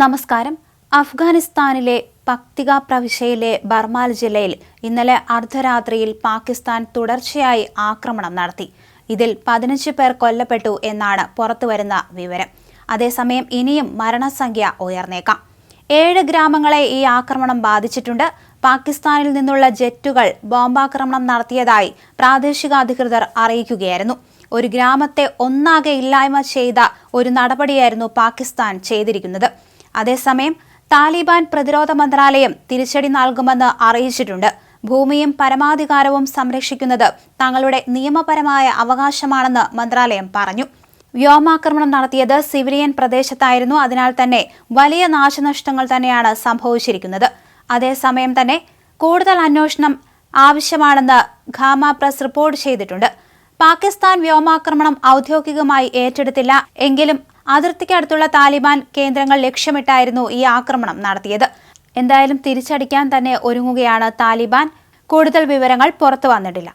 നമസ്കാരം. അഫ്ഗാനിസ്ഥാനിലെ പക്തിക പ്രവിശ്യയിലെ ബർമാൽ ജില്ലയിൽ ഇന്നലെ അർദ്ധരാത്രിയിൽ പാകിസ്ഥാൻ തുടർച്ചയായി ആക്രമണം നടത്തി. ഇതിൽ പതിനഞ്ച് പേർ കൊല്ലപ്പെട്ടു എന്നാണ് പുറത്തുവരുന്ന വിവരം. അതേസമയം ഇനിയും മരണസംഖ്യ ഉയർന്നേക്കാം. ഏഴ് ഗ്രാമങ്ങളെ ഈ ആക്രമണം ബാധിച്ചിട്ടുണ്ട്. പാകിസ്ഥാനിൽ നിന്നുള്ള ജെറ്റുകൾ ബോംബാക്രമണം നടത്തിയതായി പ്രാദേശിക അധികൃതർ അറിയിക്കുകയായിരുന്നു. ഒരു ഗ്രാമത്തെ ഒന്നാകെ ഇല്ലായ്മ ചെയ്ത ഒരു നടപടിയായിരുന്നു പാകിസ്ഥാൻ ചെയ്തിരിക്കുന്നത്. അതേസമയം താലിബാൻ പ്രതിരോധ മന്ത്രാലയം തിരിച്ചടി നൽകുമെന്ന് അറിയിച്ചിട്ടുണ്ട്. ഭൂമിയും പരമാധികാരവും സംരക്ഷിക്കുന്നത് തങ്ങളുടെ നിയമപരമായ അവകാശമാണെന്ന് മന്ത്രാലയം പറഞ്ഞു. വ്യോമാക്രമണം നടത്തിയത് സിവിലിയൻ പ്രദേശത്തായിരുന്നു. അതിനാൽ തന്നെ വലിയ നാശനഷ്ടങ്ങൾ തന്നെയാണ് സംഭവിച്ചിരിക്കുന്നത്. അതേസമയം തന്നെ കൂടുതൽ അന്വേഷണം ആവശ്യമാണെന്ന് ഖാമ പ്രസ് റിപ്പോർട്ട് ചെയ്തിട്ടുണ്ട്. പാകിസ്ഥാൻ വ്യോമാക്രമണം ഔദ്യോഗികമായി ഏറ്റെടുത്തില്ല. എങ്കിലും അതിർത്തിക്കടുത്തുള്ള താലിബാൻ കേന്ദ്രങ്ങൾ ലക്ഷ്യമിട്ടായിരുന്നു ഈ ആക്രമണം നടത്തിയത്. എന്തായാലും തിരിച്ചടിക്കാൻ തന്നെ ഒരുങ്ങുകയാണ് താലിബാൻ. കൂടുതൽ വിവരങ്ങൾ പുറത്തു വന്നിട്ടില്ല.